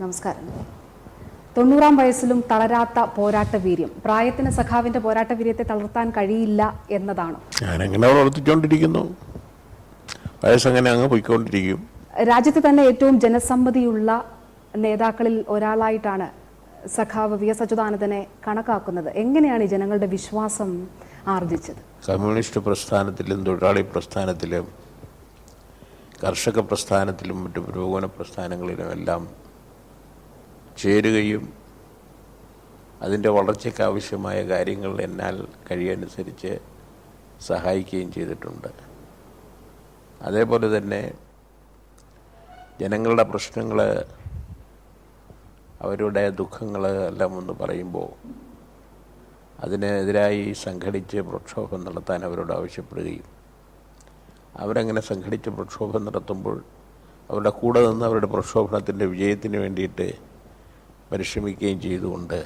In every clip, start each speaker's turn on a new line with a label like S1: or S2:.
S1: നമസ്കാരം. തൊണ്ണൂറാം വയസ്സിലും തളരാത്ത പോരാട്ട വീര്യം. പ്രായത്തിന് സഖാവിന്റെ പോരാട്ട വീര്യത്തെ തളർത്താൻ കഴിയില്ല എന്നതാണ്.
S2: ഞാനങ്ങനെ പ്രവർത്തിച്ചുകൊണ്ടിരിക്കുന്നു വയസ്സങ്ങനെ അങ്ങ് പോയിക്കൊണ്ടിരിക്കും.
S1: രാജ്യത്ത് തന്നെ ഏറ്റവും ജനസമ്മതിയുള്ള നേതാക്കളിൽ ഒരാളായിട്ടാണ് സഖാവ് വി എസ് അച്യുതാനന്ദനെ കണക്കാക്കുന്നത്. എങ്ങനെയാണ് ഈ ജനങ്ങളുടെ വിശ്വാസം ആർജിച്ചത്?
S2: കമ്മ്യൂണിസ്റ്റ് പ്രസ്ഥാനത്തിലും തൊഴിലാളി പ്രസ്ഥാനത്തിലും കർഷക പ്രസ്ഥാനത്തിലും മറ്റു പുരോഗമന പ്രസ്ഥാനങ്ങളിലും എല്ലാം ചേരുകയും അതിന്റെ വളർച്ചയ്ക്ക് ആവശ്യമായ കാര്യങ്ങൾ എന്നാൽ കഴിയനുസരിച്ച് സഹായിക്കുകയും ചെയ്തിട്ടുണ്ട്. അതേപോലെ തന്നെ ജനങ്ങളുടെ പ്രശ്നങ്ങൾ അവരുടെ ദുഃഖങ്ങൾ എല്ലാം ഒന്ന് പറയുമ്പോൾ അതിനെതിരായി സംഘടിച്ച് പ്രക്ഷോഭം നടത്താൻ അവരോട് ആവശ്യപ്പെടുകയും അവരങ്ങനെ സംഘടിച്ച് പ്രക്ഷോഭം നടത്തുമ്പോൾ അവരുടെ കൂടെ നിന്ന് അവരുടെ പ്രക്ഷോഭണത്തിന്റെ വിജയത്തിന് വേണ്ടിയിട്ട് പരിശ്രമിക്കുകയും ചെയ്തുകൊണ്ട്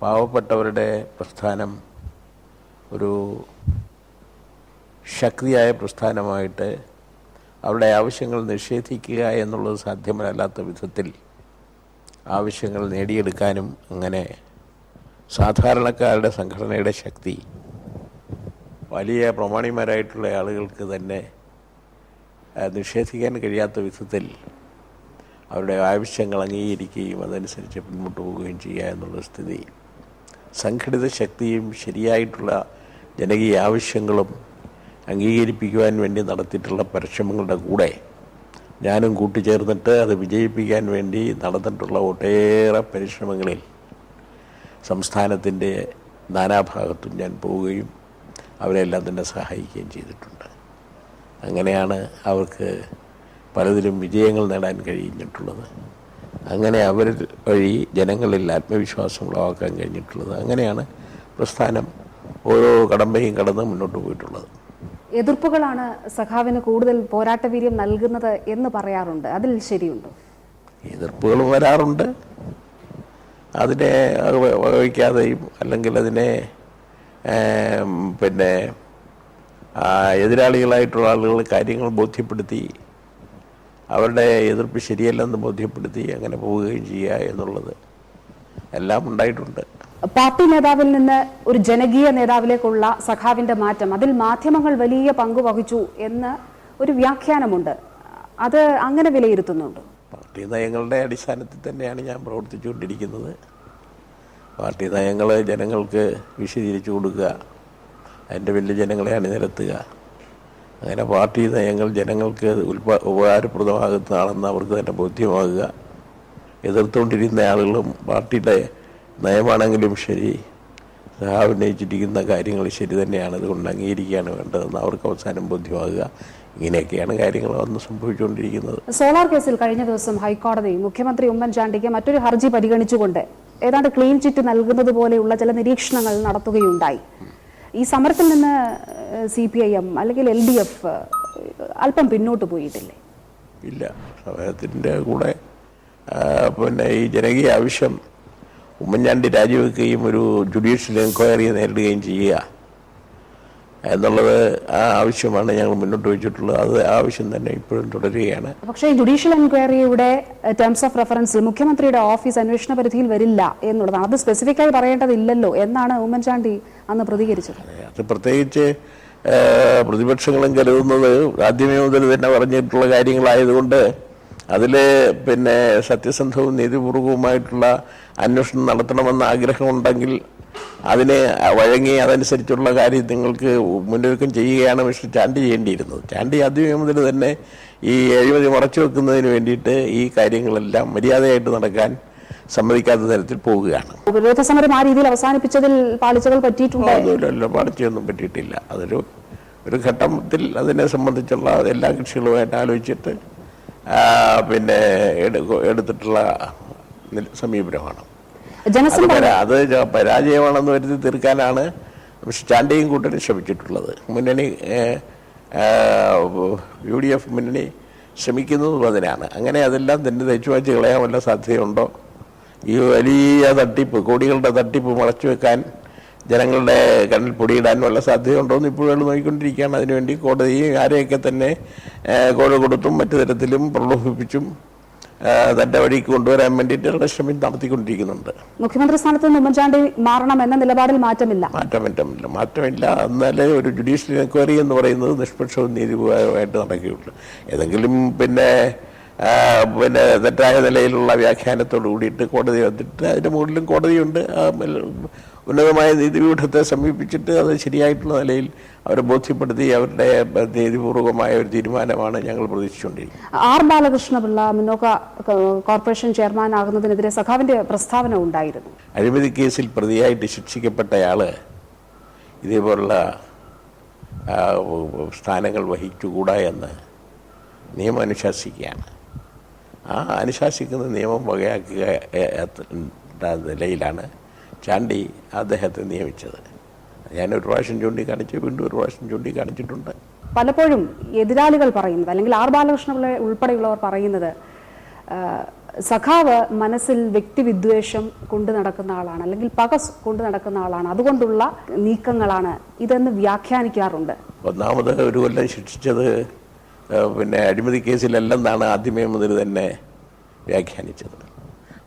S2: പാവപ്പെട്ടവരുടെ പ്രസ്ഥാനം ഒരു ശക്തിയായ പ്രസ്ഥാനമായിട്ട് അവരുടെ ആവശ്യങ്ങൾ നിഷേധിക്കുക എന്നുള്ളത് സാധ്യമല്ലാത്ത വിധത്തിൽ ആവശ്യങ്ങൾ നേടിയെടുക്കാനും അങ്ങനെ സാധാരണക്കാരുടെ സംഘടനയുടെ ശക്തി വലിയ പ്രമാണിമാരായിട്ടുള്ള ആളുകൾക്ക് തന്നെ നിഷേധിക്കാൻ കഴിയാത്ത വിധത്തിൽ അവരുടെ ആവശ്യങ്ങൾ അംഗീകരിക്കുകയും അതനുസരിച്ച് മുന്നോട്ട് പോവുകയും ചെയ്യുക എന്നുള്ള സ്ഥിതി. സംഘടിത ശക്തിയും ശരിയായിട്ടുള്ള ജനകീയ ആവശ്യങ്ങളും അംഗീകരിപ്പിക്കുവാൻ വേണ്ടി നടത്തിയിട്ടുള്ള പരിശ്രമങ്ങളുടെ കൂടെ ഞാനും കൂട്ടിച്ചേർന്നിട്ട് അത് വിജയിപ്പിക്കാൻ വേണ്ടി നടന്നിട്ടുള്ള ഒട്ടേറെ പരിശ്രമങ്ങളിൽ സംസ്ഥാനത്തിന്റെ നാനാഭാഗത്തും ഞാൻ പോവുകയും അവരെല്ലാം തന്നെ സഹായിക്കുകയും ചെയ്തിട്ടുണ്ട്. അങ്ങനെയാണ് അവർക്ക് പലതിലും വിജയങ്ങൾ നേടാൻ കഴിഞ്ഞിട്ടുള്ളത് അങ്ങനെ അവർ വഴി ജനങ്ങളിൽ ആത്മവിശ്വാസം ഉളവാക്കാൻ കഴിഞ്ഞിട്ടുള്ളത്. അങ്ങനെയാണ് പ്രസ്ഥാനം ഓരോ കടമ്പയും കടന്ന് മുന്നോട്ട് പോയിട്ടുള്ളത്.
S1: എതിർപ്പുകളാണ് സഖാവിന് കൂടുതൽ പോരാട്ട വീര്യം നൽകുന്നത് എന്ന് പറയാറുണ്ട്. അതിൽ ശരിയുണ്ടോ?
S2: എതിർപ്പുകൾ വരാറുണ്ട്. അതിനെ വഹിക്കാതെയും അല്ലെങ്കിൽ അതിനെ പിന്നെ എതിരാളികളായിട്ടുള്ള ആളുകൾ കാര്യങ്ങൾ ബോധ്യപ്പെടുത്തി അവരുടെ എതിർപ്പ് ശരിയല്ലെന്ന് ബോധ്യപ്പെടുത്തി അങ്ങനെ പോവുകയും ചെയ്യുക എന്നുള്ളത് എല്ലാം ഉണ്ടായിട്ടുണ്ട്.
S1: പാർട്ടി നേതാവിൽ നിന്ന് ഒരു ജനകീയ നേതാവിലേക്കുള്ള സഖാവിന്റെ മാറ്റം അതിൽ മാധ്യമങ്ങൾ വലിയ പങ്ക് വഹിച്ചു എന്ന് ഒരു വ്യാഖ്യാനമുണ്ട്. അത് അങ്ങനെ വിലയിരുത്തുന്നുണ്ട്.
S2: പാർട്ടി നയങ്ങളുടെ അടിസ്ഥാനത്തിൽ തന്നെയാണ് ഞാൻ പ്രവർത്തിച്ചുകൊണ്ടിരിക്കുന്നത്. പാർട്ടി നയങ്ങൾ ജനങ്ങൾക്ക് വിശദീകരിച്ചു കൊടുക്കുക അതിന്റെ വലിയ ജനങ്ങളെ അണിനിരത്തുക അങ്ങനെ പാർട്ടി നയങ്ങൾ ജനങ്ങൾക്ക് ഉൽപ ഉപകാരപ്രദമാകുന്നതാണെന്ന് അവർക്ക് തന്നെ ബോധ്യമാകുക. എതിർത്തുകൊണ്ടിരുന്ന ആളുകളും പാർട്ടിയുടെ നയമാണെങ്കിലും ശരി ഉന്നയിച്ചിരിക്കുന്ന കാര്യങ്ങൾ ശരി തന്നെയാണ്. അതുകൊണ്ട് അംഗീകരിക്കുകയാണ് വേണ്ടതെന്ന് അവർക്ക് അവസാനം ബോധ്യമാകുക. ഇങ്ങനെയൊക്കെയാണ് കാര്യങ്ങൾ വന്ന് സംഭവിച്ചുകൊണ്ടിരിക്കുന്നത്.
S1: സോളാർ കേസിൽ കഴിഞ്ഞ ദിവസം ഹൈക്കോടതി മുഖ്യമന്ത്രി ഉമ്മൻചാണ്ടിക്ക് മറ്റൊരു ഹർജി പരിഗണിച്ചുകൊണ്ട് ഏതാണ്ട് ക്ലീൻ ചിറ്റ് നൽകുന്നത് പോലെയുള്ള ചില നിരീക്ഷണങ്ങൾ നടത്തുകയുണ്ടായി. ഈ സമരത്തിൽ നിന്ന് സി പി ഐ എം അല്ലെങ്കിൽ എൽ ഡി എഫ് അല്പം പിന്നോട്ട് പോയിട്ടില്ലേ?
S2: ഇല്ല. സമയത്തിന്റെ കൂടെ പിന്നെ ഈ ജനകീയ ആവശ്യം ഉമ്മൻചാണ്ടി രാജിവെക്കുകയും ഒരു ജുഡീഷ്യൽ എൻക്വയറി നേരിടുകയും ചെയ്യുക. എന്നുള്ളത് ആ ആവശ്യമാണ് ഞങ്ങൾ മുന്നോട്ട് വെച്ചിട്ടുള്ളത്. അത് ആവശ്യം തന്നെ ഇപ്പോഴും തുടരുകയാണ്.
S1: പക്ഷേ ജുഡീഷ്യൽ എൻക്വയറിയുടെ ടേംസ് ഓഫ് റെഫറൻസിൽ മുഖ്യമന്ത്രിയുടെ ഓഫീസ് അന്വേഷണ പരിധിയിൽ വരില്ല എന്നുള്ളതാണ്. അത് സ്പെസിഫിക്കായി പറയേണ്ടതില്ലല്ലോ എന്നാണ് ഉമ്മൻചാണ്ടി അന്ന് പ്രതികരിച്ചത്.
S2: അത് പ്രത്യേകിച്ച് പ്രതിപക്ഷങ്ങളും കരുതുന്നത് ആദ്യമേ മുതൽ തന്നെ പറഞ്ഞിട്ടുള്ള കാര്യങ്ങളായതുകൊണ്ട് അതിൽ പിന്നെ സത്യസന്ധവും നീതിപൂർവവുമായിട്ടുള്ള അന്വേഷണം നടത്തണമെന്ന ആഗ്രഹമുണ്ടെങ്കിൽ അതിനെ വഴങ്ങി അതനുസരിച്ചുള്ള കാര്യം നിങ്ങൾക്ക് മുന്നൊരുക്കം ചെയ്യുകയാണ് മിസ്റ്റർ ചാണ്ടി ചെയ്യേണ്ടിയിരുന്നത്. ചാണ്ടി ആദ്യമേ മുതൽ തന്നെ ഈ അഴിമതി മറച്ചു വെക്കുന്നതിന് വേണ്ടിയിട്ട് ഈ കാര്യങ്ങളെല്ലാം മര്യാദയായിട്ട് നടക്കാൻ സമ്മതിക്കാത്ത തരത്തിൽ പോവുകയാണ്.
S1: ഉപരോധ സമരം ആ രീതിയിൽ അവസാനിപ്പിച്ചതിൽ പാളിച്ചകൾ പറ്റിയിട്ടുണ്ട്
S2: പാളിച്ചയൊന്നും പറ്റിയിട്ടില്ല. അതൊരു ഒരു ഘട്ടത്തിൽ അതിനെ സംബന്ധിച്ചുള്ള എല്ലാ കക്ഷികളുമായിട്ട് ആലോചിച്ചിട്ട് പിന്നെ എടു- എടുത്തിട്ടുള്ള സമീപനമാണ്.
S1: ജനസംഘ
S2: അത് പരാജയമാണെന്ന് വരുത്തി തീർക്കാനാണ് സ്റ്റാൻഡിങ് കൂട്ടരും ശ്രമിച്ചിട്ടുള്ളത്. മുന്നണി യു ഡി എഫ് മുന്നണി ശ്രമിക്കുന്നതും അതിനാണ് അങ്ങനെ അതെല്ലാം തന്നെ തെച്ചുവാച്ച് കളയാൻ വല്ല സാധ്യതയുണ്ടോ? ഈ വലിയ തട്ടിപ്പ് കോടികളുടെ തട്ടിപ്പ് മറച്ചു വെക്കാൻ ജനങ്ങളുടെ കണ്ണിൽ പൊടിയിടാൻ വല്ല സാധ്യതയുണ്ടോ എന്ന് ഇപ്പോഴും നോക്കിക്കൊണ്ടിരിക്കുകയാണ്. അതിനുവേണ്ടി കോടതി ആരെയൊക്കെ തന്നെ കോഴ കൊടുത്തും മറ്റു തരത്തിലും പ്രലോഭിപ്പിച്ചും ആ, തന്റെ വഴിക്ക് കൊണ്ടുവരാൻ വേണ്ടിയിട്ടുള്ള ശ്രമം നടത്തിക്കൊണ്ടിരിക്കുന്നുണ്ട്.
S1: മുഖ്യമന്ത്രി സ്ഥാനത്ത് നിന്ന് ഉമ്മൻചാണ്ടി മാറണം എന്ന നിലപാടിൽ മാറ്റമില്ല.
S2: മാറ്റമില്ല. മാറ്റമില്ല. എന്നാലേ ഒരു ജുഡീഷ്യൽ എൻക്വയറി എന്ന് പറയുന്നത് നിഷ്പക്ഷവും നീതിപൂർവമായിട്ട് നടക്കുകയുള്ളൂ. ഏതെങ്കിലും പിന്നെ പിന്നെ തെറ്റായ നിലയിലുള്ള വ്യാഖ്യാനത്തോട് കൂടിയിട്ട് കോടതി വന്നിട്ട് അതിന്റെ മുകളിലും കോടതിയുണ്ട്. ഉന്നതമായ നീതിപീഠത്തെ സമീപിച്ചിട്ട് അത് ശരിയായിട്ടുള്ള നിലയിൽ അവരെ ബോധ്യപ്പെടുത്തി അവരുടെ നീതിപൂർവമായ ഒരു തീരുമാനമാണ് ഞങ്ങൾ പ്രതീക്ഷിച്ചുകൊണ്ടിരിക്കുന്നത്
S1: ആർ ബാലകൃഷ്ണപിള്ള മുന്നോക്ക കോർപ്പറേഷൻ ചെയർമാൻ ആകുന്നതിനെതിരെ സഖാവിന്റെ പ്രസ്താവന ഉണ്ടായിരുന്നു
S2: അഴിമതി കേസിൽ പ്രതിയായിട്ട് ശിക്ഷിക്കപ്പെട്ടയാൾ ഇതേപോലുള്ള സ്ഥാനങ്ങൾ വഹിച്ചുകൂടാ എന്ന് നിയമം അനുശാസിക്കുകയാണ് ആ അനുശാസിക്കുന്ന നിയമം വകയാക്കുക നിലയിലാണ് ചാണ്ടി അദ്ദേഹത്തെ നിയമിച്ചത് ഞാൻ ഒരു പ്രാവശ്യം ചൂണ്ടിക്കാണിച്ച് വീണ്ടും ഒരു പ്രാവശ്യം ചൂണ്ടിക്കാണിച്ചിട്ടുണ്ട്.
S1: പലപ്പോഴും എതിരാളികൾ പറയുന്നത് അല്ലെങ്കിൽ ആർ ബാലകൃഷ്ണപിള്ള ഉൾപ്പെടെയുള്ളവർ പറയുന്നത് സഖാവ് മനസ്സിൽ വ്യക്തി വിദ്വേഷം കൊണ്ടു നടക്കുന്ന ആളാണ് അല്ലെങ്കിൽ പകസ് കൊണ്ടു നടക്കുന്ന ആളാണ്. അതുകൊണ്ടുള്ള നീക്കങ്ങളാണ് ഇതെന്ന് വ്യാഖ്യാനിക്കാറുണ്ട്.
S2: ഒന്നാമത് ഒരു കൊല്ലം ശിക്ഷിച്ചത് പിന്നെ അഴിമതി കേസിലല്ലെന്നാണ് ആദ്യമേ മുതൽ തന്നെ വ്യാഖ്യാനിച്ചത്.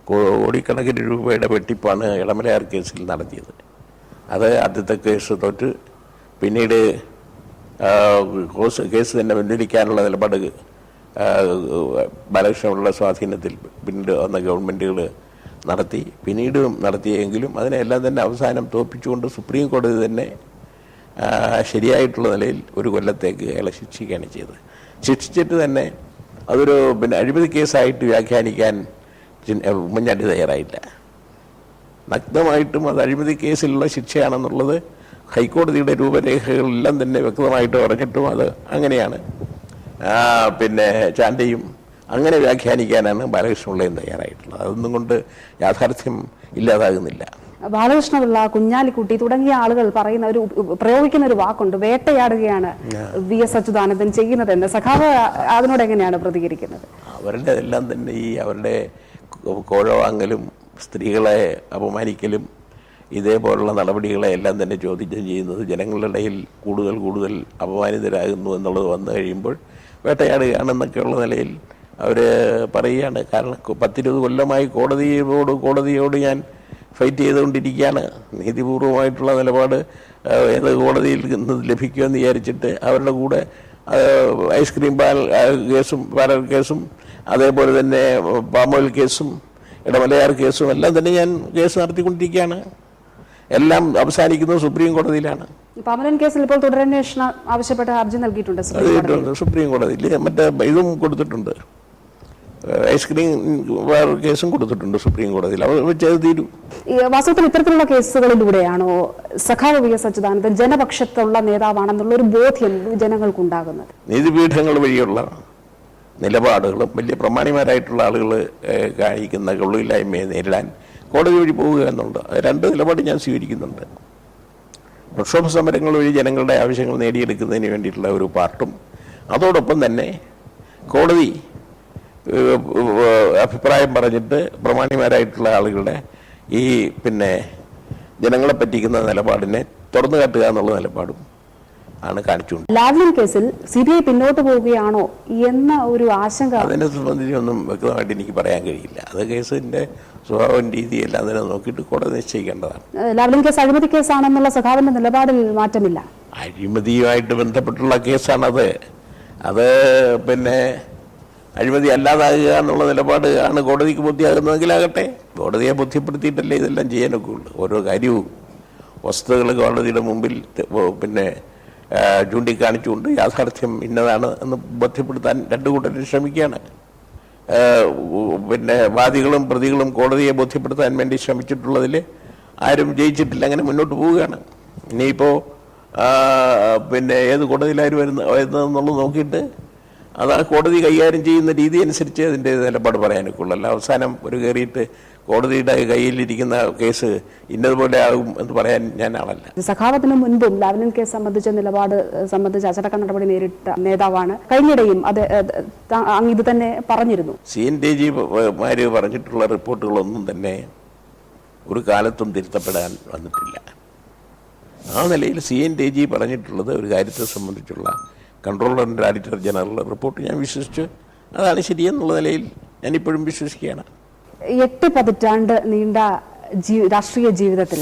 S2: കോടിക്കണക്കിന് രൂപയുടെ വെട്ടിപ്പാണ് ഇളമലയാർ കേസിൽ നടത്തിയത്. അത് ആദ്യത്തെ കേസ് തോറ്റ്. പിന്നീട് കോസ് കേസ് തന്നെ പിൻവലിക്കാനുള്ള നിലപാട് ബലക്ഷമുള്ള സ്വാധീനത്തിൽ പിന്നീട് വന്ന ഗവൺമെന്റുകൾ നടത്തി. പിന്നീടും നടത്തിയെങ്കിലും അതിനെല്ലാം തന്നെ അവസാനം തോപ്പിച്ചുകൊണ്ട് സുപ്രീം കോടതി തന്നെ ശരിയായിട്ടുള്ള നിലയിൽ ഒരു കൊല്ലത്തേക്ക് അയാളെ ശിക്ഷിക്കുകയാണ് ചെയ്തത്. ശിക്ഷിച്ചിട്ട് തന്നെ അതൊരു പിന്നെ അഴിമതി കേസായിട്ട് വ്യാഖ്യാനിക്കാൻ ഉമ്മൻചാണ്ടി തയ്യാറായില്ല. നഗ്നമായിട്ടും അത് അഴിമതി കേസിലുള്ള ശിക്ഷയാണെന്നുള്ളത് ഹൈക്കോടതിയുടെ രൂപരേഖകളെല്ലാം തന്നെ വ്യക്തമായിട്ട് പറഞ്ഞിട്ടും അത് അങ്ങനെയാണ്. പിന്നെ ചാന്റെയും അങ്ങനെ വ്യാഖ്യാനിക്കാനാണ് ബാലകൃഷ്ണപിള്ളയും തയ്യാറായിട്ടുള്ളത്. അതൊന്നും കൊണ്ട് യാഥാർത്ഥ്യം ഇല്ലാതാകുന്നില്ല.
S1: ബാലകൃഷ്ണപിള്ള കുഞ്ഞാലിക്കുട്ടി തുടങ്ങിയ ആളുകൾ പറയുന്ന ഒരു പ്രയോഗിക്കുന്ന ഒരു വാക്കുണ്ട് വേട്ടയാടുകയാണ് വി എസ് അച്യുതാനന്ദൻ ചെയ്യുന്നതെന്ന്. സഖാവ് അതിനോട് എങ്ങനെയാണ് പ്രതികരിക്കുന്നത്?
S2: അവരുടെ എല്ലാം തന്നെ ഈ അവരുടെ കോഴ വാങ്ങലും സ്ത്രീകളെ അപമാനിക്കലും ഇതേപോലുള്ള നടപടികളെ എല്ലാം തന്നെ ചോദ്യം ചെയ്യുന്നത് ജനങ്ങളുടെ ഇടയിൽ കൂടുതൽ കൂടുതൽ അപമാനിതരാകുന്നു എന്നുള്ളത് വന്നു കഴിയുമ്പോൾ വേട്ടയാടുകയാണെന്നൊക്കെയുള്ള നിലയിൽ അവർ പറയുകയാണ്. കാരണം പത്തിരുപത് കൊല്ലമായി കോടതിയോട് കോടതിയോട് ഞാൻ ഫൈറ്റ് ചെയ്തുകൊണ്ടിരിക്കുകയാണ്. നീതിപൂർവമായിട്ടുള്ള നിലപാട് ഏത് കോടതിയിൽ നിന്ന് ലഭിക്കുമെന്ന് വിചാരിച്ചിട്ട് അവരുടെ കൂടെ ഐസ്ക്രീം പാൽ കേസും പാലൽ കേസും അതേപോലെ തന്നെ പാമോയിൽ കേസും ഇടമലയാർ കേസും എല്ലാം തന്നെ ഞാൻ കേസ് നടത്തിക്കൊണ്ടിരിക്കുകയാണ്. എല്ലാം അവസാനിക്കുന്നത് സുപ്രീം കോടതിയിലാണ്.
S1: കേസിൽ ഇപ്പോൾ തുടരന്വേഷണം ആവശ്യപ്പെട്ട് ഹർജി നൽകിയിട്ടുണ്ട് സുപ്രീം കോടതി
S2: സുപ്രീം കോടതിയിൽ. മറ്റേ ഇതും കൊടുത്തിട്ടുണ്ട്. ഐസ്ക്രീം വേറെ കേസും കൊടുത്തിട്ടുണ്ട് സുപ്രീം കോടതിയിൽ. അവർ ചെയ്ത് തീരും.
S1: വാസ്തവത്തിൽ ഇത്തരത്തിലുള്ള കേസുകളിലൂടെയാണോ സഖാവ് വി എസ് അച്യുതാനന്ദൻ ജനപക്ഷത്തുള്ള നേതാവാണെന്നുള്ള ഒരു ബോധ്യം ജനങ്ങൾക്കുണ്ടാകുന്നത്?
S2: നീതിപീഠങ്ങൾ വഴിയുള്ള നിലപാടുകളും വലിയ പ്രമാണിമാരായിട്ടുള്ള ആളുകൾ കാണിക്കുന്ന കൊള്ളില്ലായ്മയെ നേരിടാൻ കോടതി വഴി പോവുക എന്നുണ്ട്. രണ്ട് നിലപാട് ഞാൻ സ്വീകരിക്കുന്നുണ്ട്. പ്രക്ഷോഭ സമരങ്ങൾ വഴി ജനങ്ങളുടെ ആവശ്യങ്ങൾ നേടിയെടുക്കുന്നതിന് വേണ്ടിയിട്ടുള്ള ഒരു പാർട്ടും. അതോടൊപ്പം തന്നെ കോടതി അഭിപ്രായം പറഞ്ഞിട്ട് പ്രമാണിമാരായിട്ടുള്ള ആളുകളുടെ ഈ പിന്നെ ജനങ്ങളെ പറ്റിക്കുന്ന നിലപാടിനെ തുറന്നു കാട്ടുക എന്നുള്ള നിലപാടും. ആണ് കാണിച്ചുകൊണ്ട്.
S1: ലാവ്ലിൻ കേസിൽ സി ബി ഐ പിന്നോട്ട് പോവുകയാണോ എന്ന ഒരു ആശങ്ക
S2: അതിനെ സംബന്ധിച്ചൊന്നും വ്യക്തമായിട്ട് എനിക്ക് പറയാൻ കഴിയില്ല. അത് കേസിന്റെ സ്വഭാവം രീതിയെല്ലാം അതിനെ നോക്കിയിട്ട് കോടതി നിശ്ചയിക്കേണ്ടതാണ്.
S1: ലാവ്ലിൻ കേസ് അഴിമതി കേസാണെന്നുള്ള സഖാവിന്റെ നിലപാടിൽ മാറ്റമില്ല.
S2: അഴിമതിയുമായിട്ട് ബന്ധപ്പെട്ടുള്ള കേസാണത്. അത് പിന്നെ അഴിമതി അല്ലാതാകുക എന്നുള്ള നിലപാട് ആണ് കോടതിക്ക് ബുദ്ധിയാകുന്നതെങ്കിലാകട്ടെ. കോടതിയെ ബുദ്ധിപ്പെടുത്തിയിട്ടല്ലേ ഇതെല്ലാം ചെയ്യാനൊക്കെ ഉള്ളൂ. ഓരോ കാര്യവും വസ്തുതകൾ കോടതിയുടെ മുമ്പിൽ പിന്നെ ചൂണ്ടിക്കാണിച്ചുകൊണ്ട് യാഥാർത്ഥ്യം ഇന്നതാണ് എന്ന് ബോധ്യപ്പെടുത്താൻ രണ്ടു കൂട്ടരും ശ്രമിക്കുകയാണ്. പിന്നെ വാദികളും പ്രതികളും കോടതിയെ ബോധ്യപ്പെടുത്താൻ വേണ്ടി ശ്രമിച്ചിട്ടുള്ളതിൽ ആരും ജയിച്ചിട്ടില്ല അങ്ങനെ മുന്നോട്ട് പോവുകയാണ്. ഇനിയിപ്പോൾ പിന്നെ ഏത് കോടതിയിലാരും വരുന്ന വരുന്നതെന്നുള്ളത് നോക്കിയിട്ട് അത് ആ കോടതി കൈകാര്യം ചെയ്യുന്ന രീതി അനുസരിച്ച് അതിന്റെ നിലപാട് പറയാനൊക്കെ ഉള്ളൂ അല്ല അവസാനം ഒരു കയറിയിട്ട് കോടതിയുടെ കയ്യിലിരിക്കുന്ന കേസ് ഇന്നതുപോലെ ആകും എന്ന് പറയാൻ ഞാൻ ആളല്ല.
S1: സഖാവത്തിന് മുൻപും ലാവ്ലിൻ കേസ് സംബന്ധിച്ച നിലപാട് സംബന്ധിച്ച് അച്ചടക്ക നടപടി നേരിട്ട നേതാവാണ്. കഴിഞ്ഞിടയും അത് അങ്ങ് ഇത് തന്നെ പറഞ്ഞിരുന്നു.
S2: സി എൻ ഡി ജിമാര് പറഞ്ഞിട്ടുള്ള റിപ്പോർട്ടുകളൊന്നും തന്നെ ഒരു കാലത്തും തിരുത്തപ്പെടാൻ വന്നിട്ടില്ല. ആ നിലയിൽ സി എൻ ഡി ജി പറഞ്ഞിട്ടുള്ളത് ഒരു കാര്യത്തെ സംബന്ധിച്ചുള്ള controller and auditor general report ഞാൻ വിശ്വസിച്ച്. അതാണ് ശരിയെന്നുള്ള നിലയിൽ ഞാനിപ്പോഴും വിശ്വസിക്കുകയാണ്.
S1: എട്ട് പതിറ്റാണ്ട് നീണ്ട രാഷ്ട്രീയ ജീവിതത്തിൽ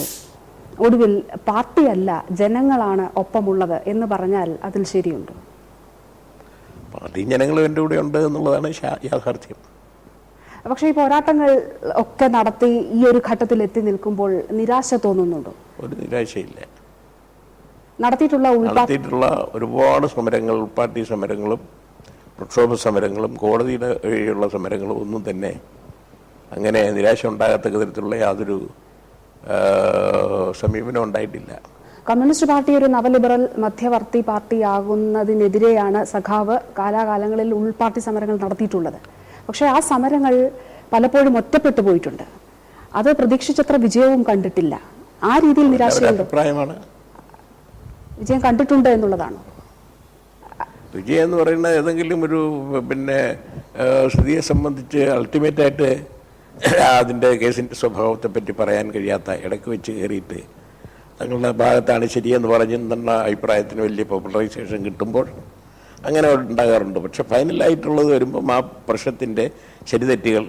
S1: ഒടുവിൽ പാർട്ടിയല്ല ജനങ്ങളാണ് ഒപ്പമുള്ളത് എന്ന് പറഞ്ഞാൽ അതിൽ ശരിയുണ്ട്.
S2: പാർട്ടി ജനങ്ങളും എന്റെ കൂടെ ഉണ്ട് എന്നുള്ളതാണ് യാഥാർത്ഥ്യം.
S1: പക്ഷേ ഈ പോരാട്ടങ്ങൾ ഒക്കെ നടത്തി ഈ ഒരു ഘട്ടത്തിൽ എത്തി നിൽക്കുമ്പോൾ നിരാശ തോന്നുന്നുണ്ടോ?
S2: ഒരു നിരാശയില്ല.
S1: നടത്തിയിട്ടുള്ള
S2: നടത്തിയിട്ടുള്ള ഒരുപാട് സമരങ്ങൾ പാർട്ടി സമരങ്ങളും പ്രക്ഷോഭ സമരങ്ങളും കോടതിയുടെ വഴിയുള്ള സമരങ്ങളും ഒന്നും തന്നെ അങ്ങനെ നിരാശ ഉണ്ടാകത്തക്ക തരത്തിലുള്ള യാതൊരു സമീപനം ഉണ്ടായിട്ടില്ല.
S1: കമ്മ്യൂണിസ്റ്റ് പാർട്ടി ഒരു നവലിബറൽ മധ്യവർത്തി പാർട്ടിയാകുന്നതിനെതിരെയാണ് സഖാവ് കാലാകാലങ്ങളിൽ ഉൾപാർട്ടി സമരങ്ങൾ നടത്തിയിട്ടുള്ളത്. പക്ഷേ ആ സമരങ്ങൾ പലപ്പോഴും ഒറ്റപ്പെട്ടു പോയിട്ടുണ്ട്. അത് പ്രതീക്ഷിച്ചത്ര വിജയവും കണ്ടിട്ടില്ല. ആ രീതിയിൽ നിരാശയുണ്ട്?
S2: അഭിപ്രായമാണ്
S1: വിജയം കണ്ടിട്ടുണ്ട് എന്നുള്ളതാണ്?
S2: വിജയം എന്ന് പറയുന്നത് ഏതെങ്കിലും ഒരു പിന്നെ സ്ഥിതിയെ സംബന്ധിച്ച് അൾട്ടിമേറ്റായിട്ട് അതിന്റെ കേസിന്റെ സ്വഭാവത്തെ പറ്റി പറയാൻ കഴിയാത്ത ഇടയ്ക്ക് വെച്ച് കയറിയിട്ട് തങ്ങളുടെ ഭാഗത്താണ് ശരിയെന്ന് പറഞ്ഞെന്നുള്ള അഭിപ്രായത്തിന് വലിയ പോപ്പുലറൈസേഷൻ കിട്ടുമ്പോൾ അങ്ങനെ ഉണ്ടാകാറുണ്ട്. പക്ഷെ ഫൈനലായിട്ടുള്ളത് വരുമ്പം ആ പ്രശ്നത്തിന്റെ ശരിതെറ്റുകൾ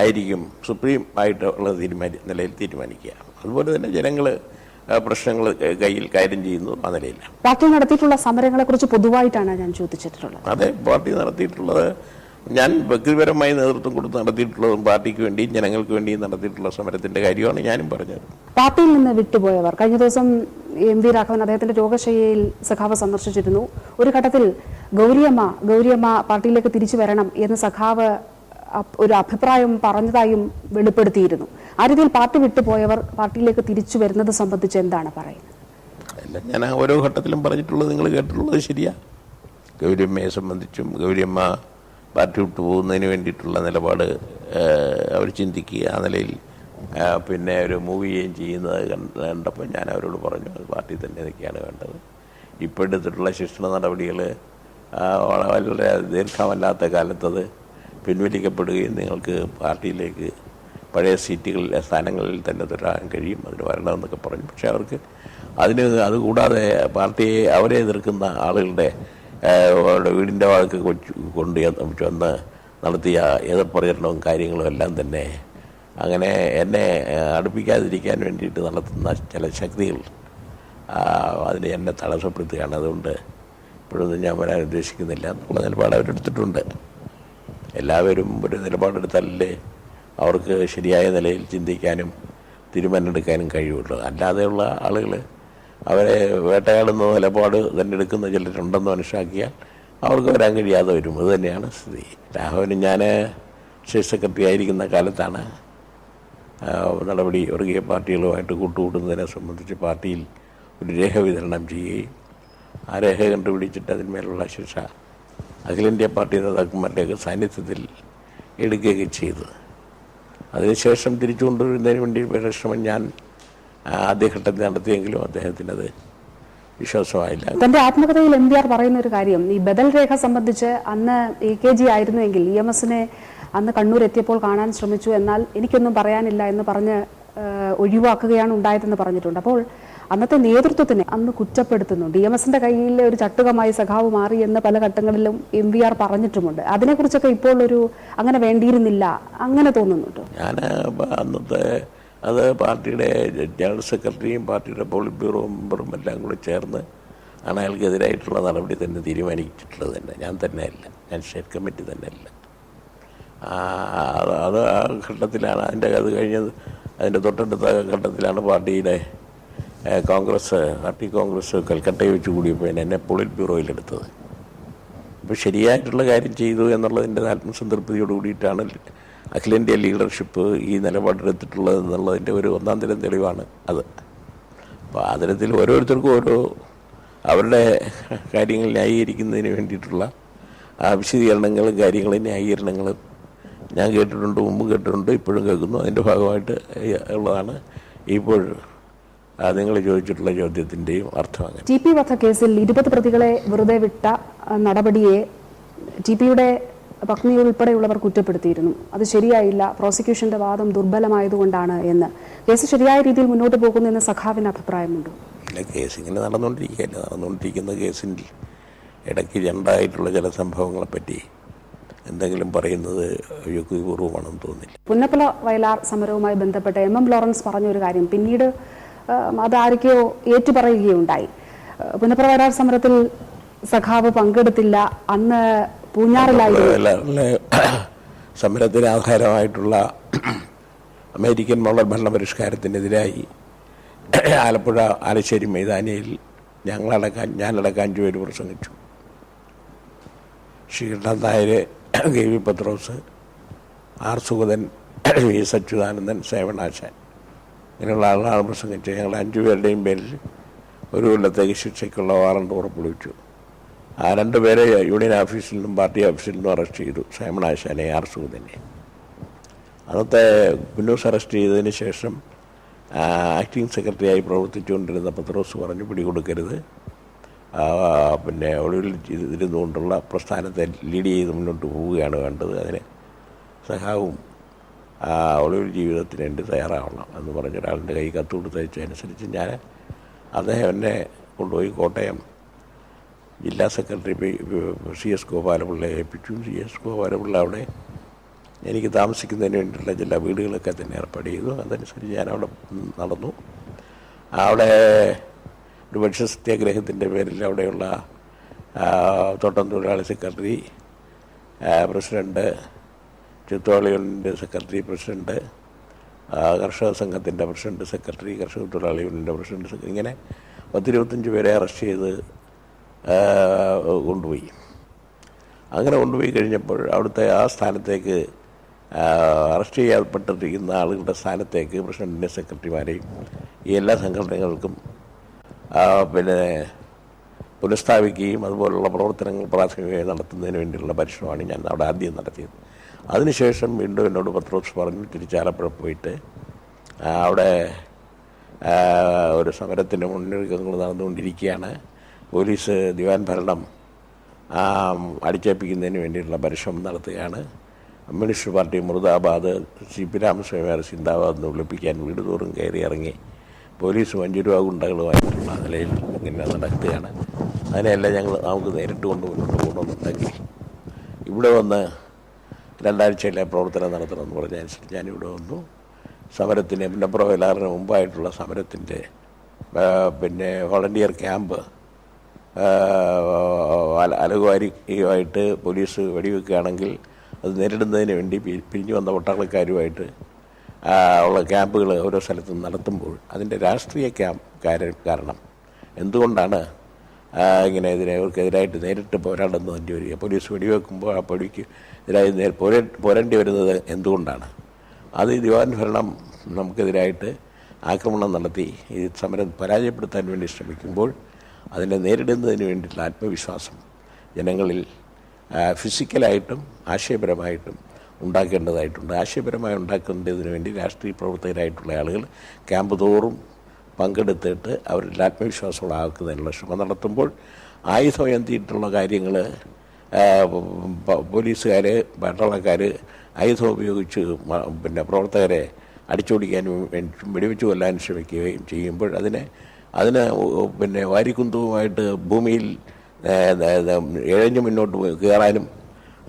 S2: ആയിരിക്കും സുപ്രീം ആയിട്ടുള്ള തീരുമാനി നിലയിൽ തീരുമാനിക്കുക. അതുപോലെ തന്നെ ജനങ്ങൾ പ്രശ്നങ്ങൾ കയ്യിൽ കൈകാര്യം ചെയ്യുന്നു ആ നിലയിൽ
S1: പാർട്ടി നടത്തിയിട്ടുള്ള സമരങ്ങളെ കുറിച്ച് പൊതുവായിട്ടാണ് ഞാൻ ചോദിച്ചിട്ടുള്ളത്.
S2: അതെ പാർട്ടി നടത്തിയിട്ടുള്ളത് ഞാൻ വ്യക്തിപരമായി നേതൃത്വം കൊടുത്ത് നടത്തിയിട്ടുള്ളതും പാർട്ടിക്ക് വേണ്ടിയും ജനങ്ങൾക്ക് വേണ്ടിയും നടത്തിയിട്ടുള്ള സമരത്തിന്റെ കാര്യമാണ് ഞാനും പറഞ്ഞത്.
S1: പാർട്ടിയിൽ നിന്ന് വിട്ടുപോയവർ കഴിഞ്ഞ ദിവസം എം വി രാഘവൻ അദ്ദേഹത്തിന്റെ രോഗശയ്യയിൽ സഖാവ് സന്ദർശിച്ചിരുന്നു. ഒരു ഘട്ടത്തിൽ ഗൗരിയമ്മ ഗൗരിയമ്മ പാർട്ടിയിലേക്ക് തിരിച്ചു വരണം എന്ന് സഖാവ് ഒരു അഭിപ്രായം പറഞ്ഞതായും വെളിപ്പെടുത്തിയിരുന്നു. ആ രീതിയിൽ പാർട്ടി വിട്ടുപോയവർ പാർട്ടിയിലേക്ക് തിരിച്ചു വരുന്നത് സംബന്ധിച്ച് എന്താണ് പറയുന്നത്?
S2: ഞാൻ ഓരോ ഘട്ടത്തിലും പറഞ്ഞിട്ടുള്ളത് നിങ്ങൾ കേട്ടിട്ടുള്ളത് ശരിയാ. ഗൗരിയമ്മയെ സംബന്ധിച്ചും ഗൗരിയമ്മ പാർട്ടി വിട്ടു പോകുന്നതിന് വേണ്ടിയിട്ടുള്ള നിലപാട് അവർ ചിന്തിക്കുക. ആ നിലയിൽ പിന്നെ ഒരു മൂവ് ചെയ്യുകയും ചെയ്യുന്നത് കണ്ടപ്പോൾ ഞാൻ അവരോട് പറഞ്ഞു അത് പാർട്ടി തന്നെ നിൽക്കുകയാണ് വേണ്ടത്. ഇപ്പോൾ എടുത്തിട്ടുള്ള ശിക്ഷണ നടപടികൾ വളരെ ദീർഘമല്ലാത്ത കാലത്തത് പിൻവലിക്കപ്പെടുകയും നിങ്ങൾക്ക് പാർട്ടിയിലേക്ക് പഴയ സീറ്റുകളിലെ സ്ഥാനങ്ങളിൽ തന്നെ തുടരാൻ കഴിയും അതിന് വരണമെന്നൊക്കെ പറഞ്ഞു. പക്ഷേ അവർക്ക് അതിന് അതുകൂടാതെ പാർട്ടിയെ അവരെ എതിർക്കുന്ന ആളുകളുടെ അവരുടെ വീടിന്റെ വാക്ക് കൊണ്ട് ചെന്ന് നടത്തിയ എതിർ കാര്യങ്ങളും എല്ലാം തന്നെ അങ്ങനെ എന്നെ അടുപ്പിക്കാതിരിക്കാൻ വേണ്ടിയിട്ട് നടത്തുന്ന ചില ശക്തികൾ അതിനെ എന്നെ തടസ്സപ്പെടുത്തുകയാണ്. അതുകൊണ്ട് ഇപ്പോഴൊന്നും ഞാൻ വരാൻ ഉദ്ദേശിക്കുന്നില്ല. എന്നുള്ള നിലപാട് അവരെടുത്തിട്ടുണ്ട്. എല്ലാവരും ഒരു നിലപാടെടുത്താലല്ലേ അവർക്ക് ശരിയായ നിലയിൽ ചിന്തിക്കാനും തീരുമാനമെടുക്കാനും കഴിയുള്ളൂ. അല്ലാതെയുള്ള ആളുകൾ അവരെ വേട്ടയാടുന്ന നിലപാട് തന്നെ എടുക്കുന്ന ചിലരുണ്ടെന്ന് മനസ്സിലാക്കിയാൽ അവർക്ക് വരാൻ കഴിയാതെ വരും. അത് തന്നെയാണ് സ്ഥിതി. രാഘവന് ഞാൻ സ്റ്റേറ്റ് സെക്രട്ടറി ആയിരിക്കുന്ന കാലത്താണ് നടപടി വർഗീയ പാർട്ടികളുമായിട്ട് കൂട്ടുകൂടുന്നതിനെ സംബന്ധിച്ച് പാർട്ടിയിൽ ഒരു രേഖ വിതരണം ചെയ്യുകയും ആ രേഖ കണ്ടുപിടിച്ചിട്ട് അതിന്മേലുള്ള ശിക്ഷ അഖിലേന്ത്യാ പാർട്ടി നേതാക്കന്മാരുടെയൊക്കെ സാന്നിധ്യത്തിൽ എടുക്കുകയൊക്കെ ചെയ്തത് അതിനുശേഷം തിരിച്ചു കൊണ്ടുവരുന്നതിന് വേണ്ടി പരിശ്രമം ഞാൻ ആദ്യഘട്ടത്തിൽ നടത്തിയെങ്കിലും അദ്ദേഹത്തിന് അത് വിശ്വാസമായില്ല.
S1: തന്റെ ആത്മകഥയിൽ എം ആർ പറയുന്ന ഒരു കാര്യം ഈ ബദൽ രേഖ സംബന്ധിച്ച് അന്ന് എ കെ ജി ആയിരുന്നുവെങ്കിൽ ഇ എം എസിനെ അന്ന് കണ്ണൂർ എത്തിയപ്പോൾ കാണാൻ ശ്രമിച്ചു എന്നാൽ എനിക്കൊന്നും പറയാനില്ല എന്ന് പറഞ്ഞ് ഒഴിവാക്കുകയാണ് ഉണ്ടായതെന്ന് പറഞ്ഞിട്ടുണ്ട്. അപ്പോൾ അന്നത്തെ നേതൃത്വത്തിനെ അന്ന് കുറ്റപ്പെടുത്തുന്നു. ഡി എം എസിന്റെ കയ്യിലെ ഒരു ചട്ടുകമായി സഖാവ് മാറി എന്ന് പല ഘട്ടങ്ങളിലും എം വി ആർ പറഞ്ഞിട്ടുമുണ്ട്. അതിനെക്കുറിച്ചൊക്കെ ഇപ്പോൾ ഒരു അങ്ങനെ വേണ്ടിയിരുന്നില്ല. അങ്ങനെ തോന്നുന്നുണ്ട്
S2: ഞാൻ അന്നത്തെ അത് പാർട്ടിയുടെ ജനറൽ സെക്രട്ടറിയും പാർട്ടിയുടെ പോളിറ്റ് ബ്യൂറോ മെമ്പറും എല്ലാം കൂടെ ചേർന്ന് ആണ് അയാൾക്കെതിരായിട്ടുള്ള നടപടി തന്നെ തീരുമാനിച്ചിട്ടുള്ളത് തന്നെ. ഞാൻ തന്നെയല്ല. ഞാൻ സ്റ്റേറ്റ് കമ്മിറ്റി തന്നെയല്ല. അത് ആ ഘട്ടത്തിലാണ് അതിന്റെ അത് കഴിഞ്ഞത്. അതിന്റെ തൊട്ടടുത്ത ഘട്ടത്തിലാണ് പാർട്ടിയുടെ കോൺഗ്രസ് പാർട്ടി കോൺഗ്രസ് കൽക്കട്ടയിൽ വെച്ച് കൂടിയപ്പോൾ എന്നെ പോളിറ്റ് ബ്യൂറോയിലെടുത്തത് അപ്പോൾ ശരിയായിട്ടുള്ള കാര്യം ചെയ്തു എന്നുള്ളതിന്റെ ആത്മസംതൃപ്തിയോട് കൂടിയിട്ടാണ് അഖിലേന്ത്യാ ലീഡർഷിപ്പ് ഈ നിലപാടെടുത്തിട്ടുള്ളത് എന്നുള്ളതിന്റെ ഒരു ഒന്നാം തരം തെളിവാണ് അത്. അപ്പോൾ ആ തരത്തിൽ ഓരോരുത്തർക്കും ഓരോ അവരുടെ കാര്യങ്ങൾ ന്യായീകരിക്കുന്നതിന് വേണ്ടിയിട്ടുള്ള വിശദീകരണങ്ങളും കാര്യങ്ങളും ന്യായീകരണങ്ങളും ഞാൻ കേട്ടിട്ടുണ്ട് മുമ്പ് കേട്ടിട്ടുണ്ട് ഇപ്പോഴും കേൾക്കുന്നു. അതിന്റെ ഭാഗമായിട്ട് ഉള്ളതാണ് ഇപ്പോൾ നിങ്ങൾ ചോദിച്ചിട്ടുള്ള ചോദ്യത്തിന്റെയും അർത്ഥം
S1: ടി പി വധക്കേസിൽ ഇരുപത് പ്രതികളെ വെറുതെ വിട്ട നടപടിയെ ടി പിയുടെ പത്നി ഉൾപ്പെടെയുള്ളവർ കുറ്റപ്പെടുത്തിയിരുന്നു. അത് ശരിയായില്ല പ്രോസിക്യൂഷന്റെ വാദം ദുർബലമായതുകൊണ്ടാണ് എന്ന്. കേസ് ശരിയായ രീതിയിൽ മുന്നോട്ട് പോകുന്നു സഖാവിന് അഭിപ്രായമുണ്ട്?
S2: ഇല്ല കേസ് ഇങ്ങനെ നടന്നുകൊണ്ടിരിക്കുകയല്ലേ. നടന്നുകൊണ്ടിരിക്കുന്ന കേസിൽ ഇടയ്ക്ക് രണ്ടായിട്ടുള്ള ചില സംഭവങ്ങളെപ്പറ്റി എന്തെങ്കിലും പറയുന്നത് യുക്തിപൂർവമാണെന്ന് തോന്നി
S1: പുന്നപ്പല വയലാർ സമരവുമായി ബന്ധപ്പെട്ട് എം എം ലോറൻസ് പറഞ്ഞ ഒരു കാര്യം. പിന്നീട് ഏഹ്, അത് ആരൊക്കെയോ ഏറ്റുപറയുകയുണ്ടായി പുനഃപ്രവരാ സമരത്തിൽ സഖാവ് പങ്കെടുത്തില്ല. അന്ന് പൂഞ്ഞാറിലായിരുന്നു.
S2: സമരത്തിന് ആധാരമായിട്ടുള്ള അമേരിക്കൻ മോളർ ഭരണ പരിഷ്കാരത്തിനെതിരായി ആലപ്പുഴ ആലശ്ശേരി മൈതാനിയിൽ ഞങ്ങളടക്കാൻ ഞാനടക്കം അഞ്ചു പേര് പ്രസംഗിച്ചു. Sreekantan Nair K V Pathrose R Sugathan V Sachidanandan സേവനാശാൻ. ഇങ്ങനെയുള്ള ആളാണ് പ്രസംഗിച്ചത്. ഞങ്ങൾ അഞ്ചു പേരുടെയും പേരിൽ ഒരു കൊല്ലത്തേക്ക് ശിക്ഷയ്ക്കുള്ള വാറണ്ട് പുറപ്പെടുവിച്ചു ആ രണ്ട് പേരെ യൂണിയൻ ഓഫീസിൽ നിന്നും പാർട്ടി ഓഫീസിൽ നിന്നും അറസ്റ്റ് ചെയ്തു. സേമനാശാനെ ആർ സുഗതനെ. അന്നത്തെ കുന്നൂസ് അറസ്റ്റ് ചെയ്തതിന് ശേഷം ആക്ടിംഗ് സെക്രട്ടറിയായി പ്രവർത്തിച്ചുകൊണ്ടിരുന്ന പത്രോസ് പറഞ്ഞു പിടികൊടുക്കരുത്. പിന്നെ ഒടുവിൽ ഇരുന്നുകൊണ്ടുള്ള പ്രസ്ഥാനത്തെ ലീഡ് ചെയ്ത് മുന്നോട്ട് പോവുകയാണ് വേണ്ടത്. അതിന് സഹാവും ഒടുവിൽ ജീവിതത്തിന് വേണ്ടി തയ്യാറാവണം എന്ന് പറഞ്ഞ ഒരാളിന്റെ കൈ കത്ത് കൊടുത്തയച്ചതനുസരിച്ച് ഞാൻ അദ്ദേഹം എന്നെ കൊണ്ടുപോയി കോട്ടയം ജില്ലാ സെക്രട്ടറി സി എസ് ഗോപാലപിള്ളയെ ഏൽപ്പിച്ചു സി എസ് ഗോപാലപിള്ള അവിടെ എനിക്ക് താമസിക്കുന്നതിന് വേണ്ടിയിട്ടുള്ള ചില വീടുകളൊക്കെ തന്നെ ഏർപ്പാട് ചെയ്തു. അതനുസരിച്ച് ഞാൻ അവിടെ നടന്നു. അവിടെ ഒരു ഭക്ഷ്യ സത്യാഗ്രഹത്തിന്റെ പേരിൽ അവിടെയുള്ള തോട്ടം തൊഴിലാളി സെക്രട്ടറി ആ, യൂണിയന്റെ സെക്രട്ടറി പ്രസിഡന്റ് ആ, കർഷക സംഘത്തിന്റെ പ്രസിഡന്റ് സെക്രട്ടറി കർഷക തൊഴിലാളി യൂണിയന്റെ പ്രസിഡന്റ് സെക്രട്ടറി ഇങ്ങനെ പത്തിരുപത്തഞ്ച് പേരെ അറസ്റ്റ് ചെയ്ത് കൊണ്ടുപോയി. അങ്ങനെ കൊണ്ടുപോയി കഴിഞ്ഞപ്പോൾ അവിടുത്തെ ആ സ്ഥാനത്തേക്ക് അറസ്റ്റ് ചെയ്യപ്പെട്ടിരിക്കുന്ന ആളുകളുടെ സ്ഥാനത്തേക്ക് പ്രസിഡന്റിന്റെ സെക്രട്ടറിമാരെയും ഈ എല്ലാ സംഘടനകൾക്കും പിന്നെ പുനഃസ്ഥാപിക്കുകയും അതുപോലുള്ള പ്രവർത്തനങ്ങൾ പ്രാഥമികമായി നടത്തുന്നതിന് വേണ്ടിയുള്ള പരിശ്രമമാണ് ഞാൻ അവിടെ ആദ്യം നടത്തിയത്. അതിനുശേഷം വീണ്ടും എന്നോട് പത്രോസ് പറഞ്ഞു തിരിച്ചാലപ്പുഴ പോയിട്ട്. അവിടെ ഒരു സമരത്തിന്റെ മുന്നൊരുക്കങ്ങൾ നടന്നുകൊണ്ടിരിക്കുകയാണ്. പോലീസ് ദിവാൻ ഭരണം അടിച്ചേൽപ്പിക്കുന്നതിന് വേണ്ടിയിട്ടുള്ള പരിശ്രമം നടത്തുകയാണ്. കമ്മ്യൂണിസ്റ്റ് പാർട്ടി മുർദാബാദ് സി പി രാമസ്വാമിയാർ സിന്ദാബാദ് എന്ന് വിളിപ്പിക്കാൻ വീട് തോറും കയറി ഇറങ്ങി പോലീസും അഞ്ചു രൂപ ഗുണ്ടകളുമായിട്ടുള്ള നിലയിൽ ഇങ്ങനെ നടക്കുകയാണ്. അതിനെല്ലാം ഞങ്ങൾ നമുക്ക് നേരിട്ട് കൊണ്ട് മുന്നോട്ട് പോകണമെന്നുണ്ടെങ്കിൽ ഇവിടെ വന്ന് രണ്ടാഴ്ചയിലെ പ്രവർത്തനം നടത്തണമെന്ന് പറഞ്ഞ അനുസരിച്ച് ഞാനിവിടെ വന്നു. സമരത്തിന് പിന്നപ്പുറ വയലാറിന് മുമ്പായിട്ടുള്ള സമരത്തിന്റെ പിന്നെ വോളണ്ടിയർ ക്യാമ്പ് അലകുവാരിയുമായിട്ട് പോലീസ് വെടിവെക്കുകയാണെങ്കിൽ അത് നേരിടുന്നതിന് വേണ്ടി പിരിഞ്ഞു വന്ന പട്ടാളക്കാരുമായിട്ട് ഉള്ള ക്യാമ്പുകൾ ഓരോ സ്ഥലത്തും നടത്തുമ്പോൾ അതിന്റെ രാഷ്ട്രീയ ക്യാമ്പ് കാര- കാരണം എന്തുകൊണ്ടാണ് ഇങ്ങനെ ഇതിനെ ഇവർക്കെതിരായിട്ട് നേരിട്ട് പോരാടുന്നതിന്റെ വരിക പോലീസ് വെടിവെക്കുമ്പോൾ ആ പൊടിക്ക് എതിരായി നേ പോരേ പോരേണ്ടി വരുന്നത് എന്തുകൊണ്ടാണ്? അത് ഈ ദിവാൻ ഭരണം നമുക്കെതിരായിട്ട് ആക്രമണം നടത്തി ഈ സമരം പരാജയപ്പെടുത്താൻ വേണ്ടി ശ്രമിക്കുമ്പോൾ അതിനെ നേരിടുന്നതിന് വേണ്ടിയിട്ടുള്ള ആത്മവിശ്വാസം ജനങ്ങളിൽ ഫിസിക്കലായിട്ടും ആശയപരമായിട്ടും ഉണ്ടാക്കേണ്ടതായിട്ടുണ്ട്. ആശയപരമായി ഉണ്ടാക്കുന്നതിന് വേണ്ടി രാഷ്ട്രീയ പ്രവർത്തകരായിട്ടുള്ള ആളുകൾ ക്യാമ്പ് തോറും പങ്കെടുത്തിട്ട് അവരുടെ ആത്മവിശ്വാസമുള്ളതാക്കുന്നതിനുള്ള ശ്രമം നടത്തുമ്പോൾ ആയുധം എന്തിയിട്ടുള്ള കാര്യങ്ങൾ പോലീസുകാർ പട്ടാളക്കാർ ആയുധം ഉപയോഗിച്ച് പിന്നെ പ്രവർത്തകരെ അടിച്ചോടിക്കാനും വെടിവെച്ച് കൊല്ലാനും ശ്രമിക്കുകയും ചെയ്യുമ്പോൾ അതിനെ അതിന് പിന്നെ വാരിക്കുന്തവുമായിട്ട് ഭൂമിയിൽ ഇഴഞ്ഞു മുന്നോട്ട് കയറാനും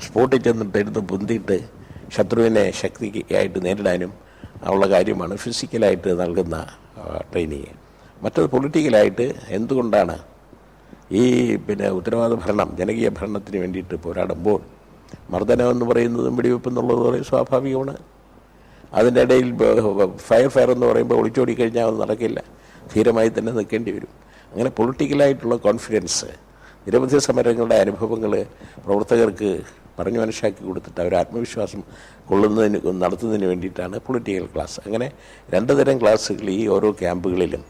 S2: സ്പോട്ടിൽ ചെന്നിട്ട് എടുത്ത് പൊന്തിയിട്ട് ശത്രുവിനെ ശക്തിയായിട്ട് നേരിടാനും ഉള്ള കാര്യമാണ് ഫിസിക്കലായിട്ട് നൽകുന്ന ട്രെയിനിങ്. മറ്റത് പൊളിറ്റിക്കലായിട്ട് എന്തുകൊണ്ടാണ് ഈ പിന്നെ ഉത്തരവാദ ഭരണം ജനകീയ ഭരണത്തിന് വേണ്ടിയിട്ട് പോരാടുമ്പോൾ മർദ്ദനം എന്ന് പറയുന്നതും വെടിവെപ്പ് എന്നുള്ളത് പറയും സ്വാഭാവികമാണ്. അതിന്റെ ഇടയിൽ ഫയർ ഫയർ എന്ന് പറയുമ്പോൾ ഒളിച്ചോടി കഴിഞ്ഞാൽ അത് നടക്കില്ല. ധീരമായി തന്നെ നിൽക്കേണ്ടി വരും. അങ്ങനെ പൊളിറ്റിക്കലായിട്ടുള്ള കോൺഫിഡൻസ് നിരവധി സമരങ്ങളുടെ അനുഭവങ്ങൾ പ്രവർത്തകർക്ക് പറഞ്ഞു മനസ്സിലാക്കി കൊടുത്തിട്ട് അവർ ആത്മവിശ്വാസം കൊള്ളുന്നതിന് നടത്തുന്നതിന് വേണ്ടിയിട്ടാണ് പൊളിറ്റിക്കൽ ക്ലാസ്. അങ്ങനെ രണ്ട് തരം ക്ലാസ്സുകൾ ഈ ഓരോ ക്യാമ്പുകളിലും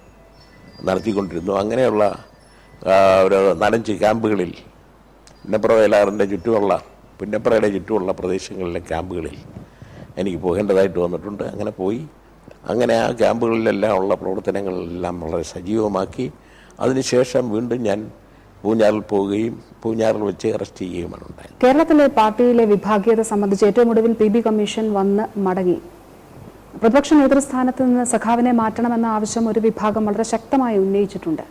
S2: നടത്തിക്കൊണ്ടിരുന്നു. അങ്ങനെയുള്ള ഒരു നാലഞ്ച് ക്യാമ്പുകളിൽ പുന്നപ്ര വയലാറിന്റെ ചുറ്റുമുള്ള പുന്നപ്രയുടെ ചുറ്റുമുള്ള പ്രദേശങ്ങളിലെ ക്യാമ്പുകളിൽ എനിക്ക് പോകേണ്ടതായിട്ട് വന്നിട്ടുണ്ട്. അങ്ങനെ പോയി. അങ്ങനെ ആ ക്യാമ്പുകളിലെല്ലാം ഉള്ള പ്രവർത്തനങ്ങളെല്ലാം വളരെ സജീവമാക്കി. അതിനുശേഷം വീണ്ടും ഞാൻ പൂഞ്ഞാറിൽ പോവുകയും പൂഞ്ഞാറിൽ വെച്ച് അറസ്റ്റ് ചെയ്യുകയുമാണ് ഉണ്ടായത്.
S1: കേരളത്തിലെ പാർട്ടിയിലെ വിഭാഗീയത സംബന്ധിച്ച് ഏറ്റവും ഒടുവിൽ പി ബി കമ്മീഷൻ വന്ന് മടങ്ങി. പ്രതിപക്ഷ നേതൃസ്ഥാനത്ത് നിന്ന് സഖാവിനെ മാറ്റണമെന്ന ആവശ്യം ഒരു വിഭാഗം വളരെ ശക്തമായി ഉന്നയിച്ചിട്ടുണ്ട്.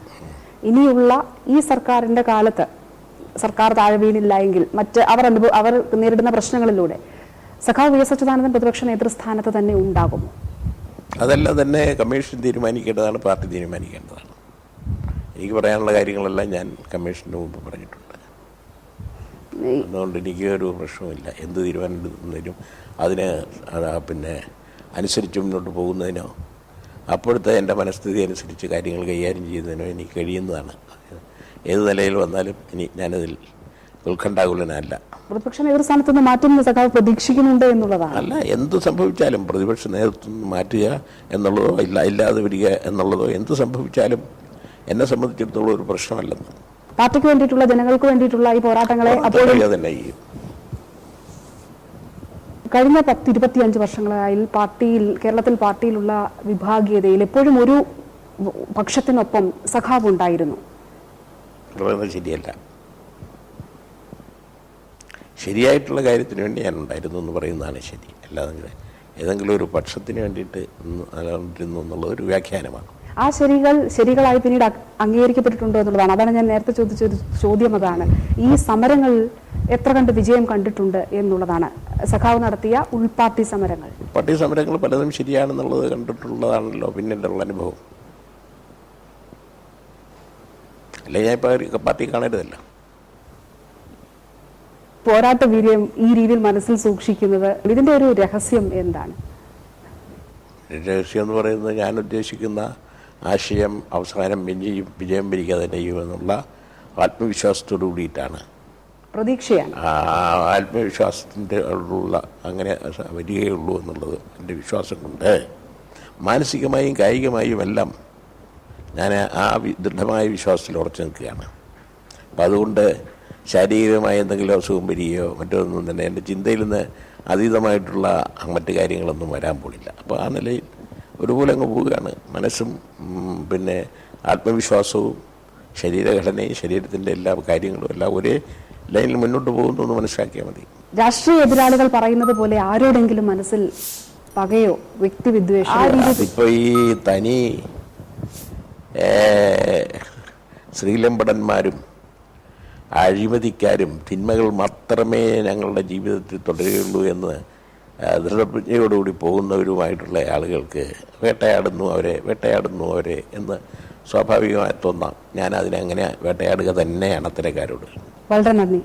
S1: ഇനിയുള്ള ഈ സർക്കാരിന്റെ കാലത്ത് സർക്കാർ താഴെ വീണില്ല എങ്കിൽ മറ്റ് അവർ അനുഭവ അവർ നേരിടുന്ന പ്രശ്നങ്ങളിലൂടെ സഖാവ് വി എസ് അച്യുതാനന്ദൻ പ്രതിപക്ഷ നേതൃസ്ഥാനത്ത് തന്നെ ഉണ്ടാകുമോ?
S2: അതെല്ലാം തന്നെ കമ്മീഷൻ തീരുമാനിക്കേണ്ടതാണ് പാർട്ടി തീരുമാനിക്കേണ്ടതാണ്. എനിക്ക് പറയാനുള്ള കാര്യങ്ങളെല്ലാം ഞാൻ കമ്മീഷന് മുമ്പ് പറഞ്ഞിട്ടുണ്ട്. അതുകൊണ്ട് എനിക്ക് ഒരു പ്രശ്നമില്ല എന്ത് തീരുമാനം എടുക്കുന്നതിനും അതിന് അത് പിന്നെ അനുസരിച്ച് മുന്നോട്ട് പോകുന്നതിനോ അപ്പോഴത്തെ എന്റെ മനസ്ഥിതി അനുസരിച്ച് കാര്യങ്ങൾ കൈകാര്യം ചെയ്യുന്നതിനോ എനിക്ക് കഴിയുന്നതാണ്. ഏത് നിലയിൽ വന്നാലും ഇനി ഞാനതിൽ ഉത്കണ്ഠാകുലനല്ല.
S1: പ്രതിപക്ഷ നേതൃസ്ഥാനത്ത് നിന്ന് മാറ്റുന്ന സഖാവ് പ്രതീക്ഷിക്കുന്നുണ്ട് എന്നുള്ളതാണ്.
S2: അല്ല എന്ത് സംഭവിച്ചാലും പ്രതിപക്ഷ നേതൃത്വം മാറ്റുക എന്നുള്ളതോ ഇല്ല ഇല്ലാതെ വിടുക എന്നുള്ളതോ എന്ത് സംഭവിച്ചാലും എന്നെ സംബന്ധിച്ചിടത്തോളം ഒരു പ്രശ്നമല്ലെന്ന്.
S1: പാർട്ടിക്ക് വേണ്ടിയിട്ടുള്ള ജനങ്ങൾക്ക് വേണ്ടിയിട്ടുള്ള ഈ പോരാട്ടങ്ങളെ
S2: അറിയാതെ തന്നെ
S1: കഴിഞ്ഞ പത്ത് ഇരുപത്തിയഞ്ച് വർഷങ്ങളായി പാർട്ടിയിൽ കേരളത്തിൽ പാർട്ടിയിലുള്ള വിഭാഗീയതയിൽ എപ്പോഴും ഒരു പക്ഷത്തിനൊപ്പം സഖാവ് ഉണ്ടായിരുന്നു.
S2: പറയുന്നത് ശരിയല്ല. ശരിയായിട്ടുള്ള കാര്യത്തിന് വേണ്ടി ഞാൻ ഉണ്ടായിരുന്നു എന്ന് പറയുന്നതാണ് ശരി. അല്ലാതെ ഏതെങ്കിലും ഒരു പക്ഷത്തിന് വേണ്ടിയിട്ട് നിലനിന്നിരുന്നു എന്നുള്ളത് ഒരു വ്യാഖ്യാനമാണ്.
S1: ആ ശരികൾ ശരികളായി പിന്നീട് അംഗീകരിക്കപ്പെട്ടിട്ടുണ്ടോ എന്നുള്ളതാണ്. അതാണ് ഞാൻ നേരത്തെ ചോദിച്ച ഒരു ചോദ്യം അതാണ്. ഈ സമരങ്ങൾ എത്ര കണ്ട് വിജയം കണ്ടിട്ടുണ്ട് എന്നുള്ളതാണ്. സഖാവ് നടത്തിയ ഉൾപാർട്ടി സമരങ്ങൾ.
S2: പാർട്ടി സമരങ്ങൾ പലതും ശരിയാണെന്നുള്ളത് കണ്ടിട്ടുള്ളതാണല്ലോ പിന്നീടുള്ള അനുഭവം? അല്ലെ ഞാൻ ഇപ്പോൾ പാർട്ടി കാണരുതല്ലോ.
S1: പോരാട്ട വീര്യം ഈ രീതിയിൽ മനസ്സിൽ സൂക്ഷിക്കുന്നത് ഇതിന്റെ ഒരു രഹസ്യം എന്താണ്?
S2: രഹസ്യം എന്ന് പറയുന്നത് ഞാൻ ഉദ്ദേശിക്കുന്ന ആശയം അവസാനം വിജയം വിജയം വരിക്കാതെ ചെയ്യുമെന്നുള്ള ആത്മവിശ്വാസത്തോടു കൂടിയിട്ടാണ്.
S1: പ്രതീക്ഷയാണ്.
S2: ആ ആത്മവിശ്വാസത്തിന്റെ ഉള്ള അങ്ങനെ വരികയുള്ളൂ എന്നുള്ളത് എന്റെ വിശ്വാസം കൊണ്ട്. മാനസികമായും കായികമായും എല്ലാം ഞാൻ ആ ദൃഢമായ വിശ്വാസത്തിൽ ഉറച്ചു നിൽക്കുകയാണ്. അപ്പം അതുകൊണ്ട് ശാരീരികമായ എന്തെങ്കിലും അസുഖം വരികയോ മറ്റൊന്നും തന്നെ എന്റെ ചിന്തയിൽ നിന്ന് അതീതമായിട്ടുള്ള മറ്റു കാര്യങ്ങളൊന്നും വരാൻ പോകില്ല അപ്പോൾ ആ നിലയിൽ ഒരുപോലെ അങ്ങ് പോവുകയാണ്. മനസ്സും പിന്നെ ആത്മവിശ്വാസവും ശരീരഘടനയും ശരീരത്തിന്റെ എല്ലാ കാര്യങ്ങളും എല്ലാം ഒരേ ലൈനിൽ മുന്നോട്ട് പോകുന്നു എന്ന് മനസ്സിലാക്കിയാൽ മതി.
S1: രാഷ്ട്രീയ എതിരാളികൾ പറയുന്നത് പോലെ ആരോടെങ്കിലും മനസ്സിൽ പകയോ വ്യക്തിവിദ്വേഷം ആ രീതി
S2: അതിപ്പോൾ ഈ തനി ശ്രീലമ്പടന്മാരും അഴിമതിക്കാരും തിന്മകൾ മാത്രമേ ഞങ്ങളുടെ ജീവിതത്തിൽ തുടരുകയുള്ളൂ എന്ന് ദൃഢപ്രജ്ഞയോടുകൂടി പോകുന്നവരുമായിട്ടുള്ള ആളുകൾക്ക് വേട്ടയാടുന്നു അവരെ വേട്ടയാടുന്നു അവരെ എന്ന് സ്വാഭാവികമായി തോന്നാം. ഞാൻ അതിനെ അങ്ങനെ വേട്ടയാടുക തന്നെയാണ് അത്തരക്കാരോട്.
S1: വളരെ നന്ദി.